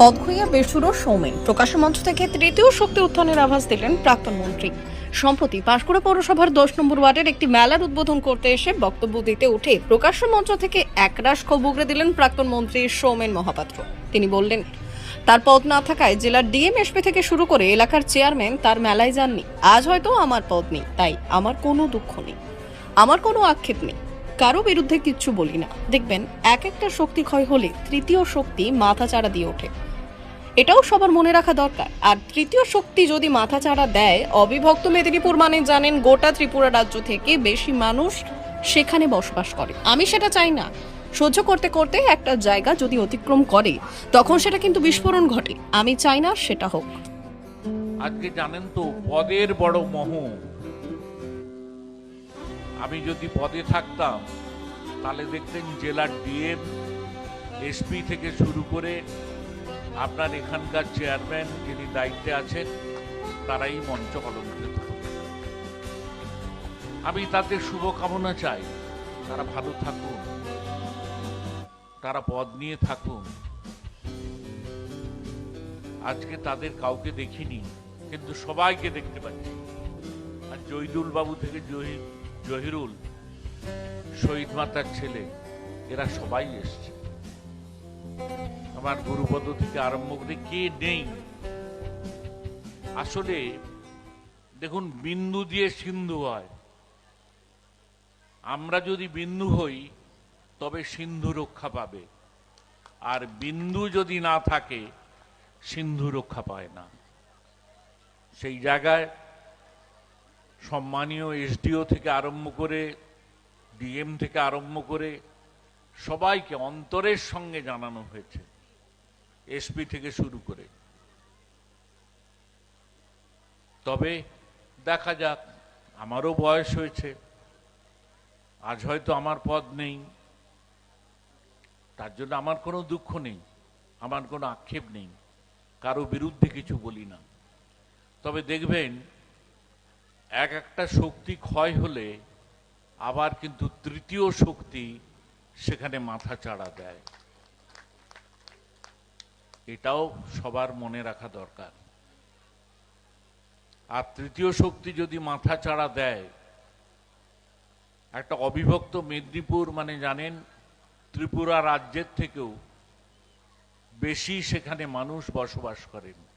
পদখইয়া বেসুরো সৌমেন প্রকাশ্য মঞ্চ থেকে তৃতীয় শক্তি উত্থানের আভাস দিলেন প্রাক্তন মন্ত্রী। সম্প্রতি পাঁশকুড়া পৌরসভার দশ নম্বর ওয়ার্ডের একটি মেলার উদ্বোধন করতে এসে বক্তব্য দিতে উঠে প্রকাশ্য মঞ্চ থেকে একরাশ ক্ষোভ দিলেন প্রাক্তন মন্ত্রী সৌমেন মহাপাত্র। তিনি বললেন, তার পদ না থাকায় জেলার ডিএমএসপি থেকে শুরু করে এলাকার চেয়ারম্যান তার মেলায় যাননি। আজ হয়তো আমার পদ নেই, তাই আমার কোনো দুঃখ নেই। আমার কোনো আক্ষেপ নেই। কারও বিরুদ্ধে কিচ্ছু বলি না। দেখবেন, এক একটা শক্তি ক্ষয় হলে তৃতীয় শক্তি মাথা চাড়া দিয়ে ওঠে। এটাও সবার মনে রাখা দরকার। আর তৃতীয় শক্তি যদি মাথা চাড়া দেয়, অবিভক্ত মেদিনীপুর মানে জানেন গোটা ত্রিপুরা রাজ্য থেকে বেশি মানুষ সেখানে বসবাস করে। আমি সেটা চাই না। সহ্য করতে করতে একটা জায়গা যদি অতিক্রম করে, তখন সেটা কিন্তু বিস্ফোরণ ঘটে। আমি চাই না সেটা হোক। আজকে জানেন তো, পদের বড় মোহ। আমি যদি পদে থাকতাম, তাহলে দেখতেন জেলার ডিএম, এসপি থেকে শুরু করে আপনার এখানকার চেয়ারম্যান যিনি দায়িত্বে আছেন, তারাই মঞ্চ অলঙ্কৃত। আমি তাদের শুভকামনা চাই। তারা ভালো থাকুন। তারা পদ নিয়ে থাকুন। আজকে তাদের কাউকে দেখিনি, কিন্তু সবাইকে দেখতে পাচ্ছি। আর জহিদুল বাবু থেকে জহি জহিরুল, শহীদ মাতার ছেলে, এরা সবাই এসছে। আমার গুরুপদ থেকে আরম্ভ করে কে নেই? আসলে দেখুন, বিন্দু দিয়ে সিন্ধু হয়। আমরা যদি বিন্দু হই, তবে সিন্ধু রক্ষা পাবে। আর বিন্দু যদি না থাকে, সিন্ধু রক্ষা পায় না। সেই জায়গায় সম্মানীয় এসডিও থেকে আরম্ভ করে, ডিএম থেকে আরম্ভ করে, সবাইকে অন্তরের সঙ্গে জানানো হয়েছে, এসপি থেকে শুরু করে। তবে দেখা যাক, আমারও বয়স হয়েছে, আজ হয়তো আমার পদ নেই, তার জন্য আমার কোনো দুঃখ নেই, আমার কোনো আক্ষেপ নেই, কারও বিরুদ্ধে কিছু বলি না। তবে দেখবেন এক একটা শক্তি ক্ষয় হলে আবার কিন্তু তৃতীয় শক্তি সেখানে মাথা চাড়া দেয়। এটাও সবার মনে রাখা দরকার। আর তৃতীয় শক্তি যদি মাথা চাড়া দেয়, একটা অবিভক্ত মেদিনীপুর মানে জানেন ত্রিপুরা রাজ্যের থেকেও বেশি সেখানে মানুষ বসবাস করেন।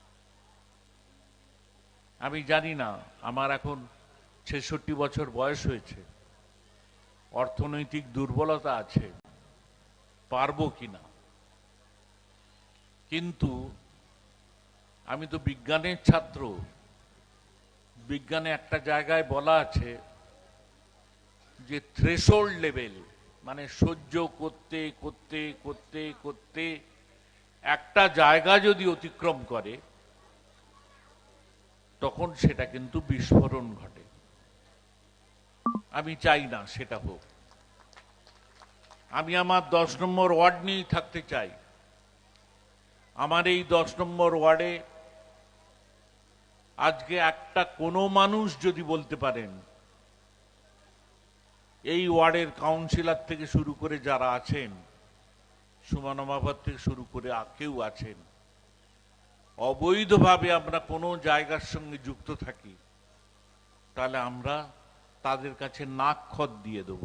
আমি জানি না, আমার এখন ছেষট্টি বছর বয়স হয়েছে। অর্থনৈতিক দুর্বলতা আছে, পারব কিনা? কিন্তু আমি তো বিজ্ঞানের ছাত্র, বিজ্ঞানে একটা জায়গায় বলা আছে যে থ্রেশোল্ড লেভেল মানে সহ্য করতে করতে করতে করতে একটা জায়গা যদি অতিক্রম করে তখন সেটা কিন্তু বিস্ফোরণ ঘটে। আমি চাই না সেটা হোক। আমি আমার দশ নম্বর ওয়ার্ড নিয়েই থাকতে চাই। আমার এই দশ নম্বর ওয়ার্ডে আজকে একটা কোনো মানুষ যদি বলতে পারেন, এই ওয়ার্ডের কাউন্সিলর থেকে শুরু করে যারা আছেন সুমন মাভাত থেকে শুরু করে কেউ আছেন অবৈধভাবে আমরা কোনো জায়গার সঙ্গে যুক্ত থাকি, তাহলে আমরা তাদের কাছে নাক দিয়ে দেব।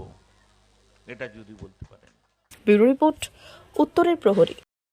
এটা যদি বলতে পারেন। ব্যুরো রিপোর্ট, উত্তরের প্রহরী।